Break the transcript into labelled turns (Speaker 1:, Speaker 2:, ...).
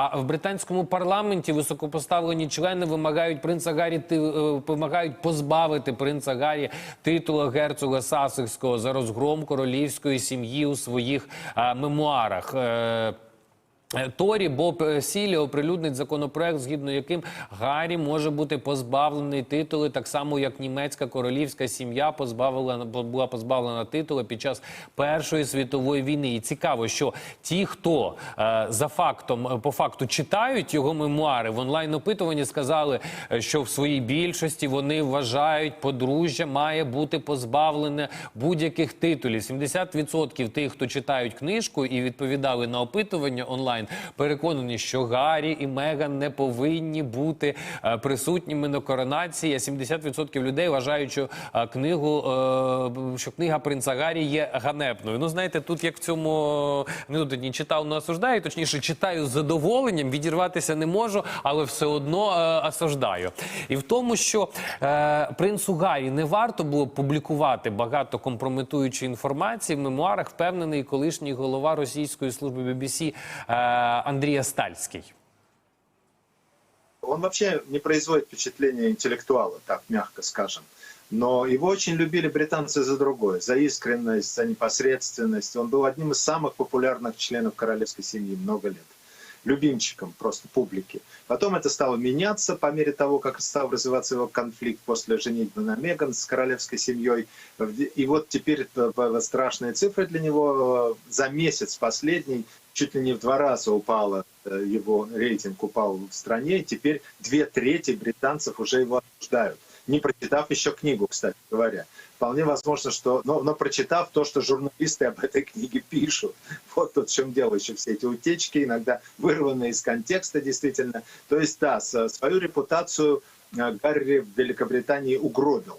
Speaker 1: А в британському парламенті високопоставлені члени вимагають принца Гаррі ти- е, вимагають позбавити принца Гаррі титула герцога Сасекського за розгром королівської сім'ї у своїх а, мемуарах. Е, Торі Боб е, Сілі оприлюднить законопроект, згідно яким Гаррі може бути позбавлений титули, так само як німецька королівська сім'я позбавила була позбавлена титула під час Першої світової війни. І цікаво, що ті, хто е, за фактом е, по факту читають його мемуари в онлайн опитуванні, сказали, е, що в своїй більшості вони вважають, подружжя має бути позбавлене будь-яких титулів. 70% тих, хто читають книжку і відповідали на опитування онлайн, переконані, що Гаррі і Меган не повинні бути е, присутніми на коронації. А 70% людей вважають, що е, книгу, е, що книга принца Гаррі є ганебною. Ну знаєте, тут як в цьому не не читав, не осуждаю. Точніше, читаю з задоволенням, відірватися не можу, але все одно осуждаю. І в тому, що принцу Гаррі не варто було публікувати багато компрометуючої інформації в мемуарах, впевнений колишній голова російської служби BBC е, Андрій Стальський.
Speaker 2: Он вообще не производит впечатления интеллектуала, так мягко скажем. Но его очень любили британцы за другое, за искренность, за непосредственность. Он был одним из самых популярных членов королевской семьи много лет. Любимчиком просто публики. Потом это стало меняться по мере того, как стал развиваться его конфликт после женитьбы на Меган с королевской семьей. И вот теперь это страшные цифры для него. За месяц последний чуть ли не в два раза упало э, его рейтинг упал в стране. Теперь две трети британцев уже его осуждают. Не прочитав еще книгу, кстати говоря. Вполне возможно, что... Но, но прочитав то, что журналисты об этой книге пишут. Вот тут в чем дело. Еще все эти утечки, иногда вырванные из контекста, действительно. То есть, да, свою репутацию э, Гарри в Великобритании угробил.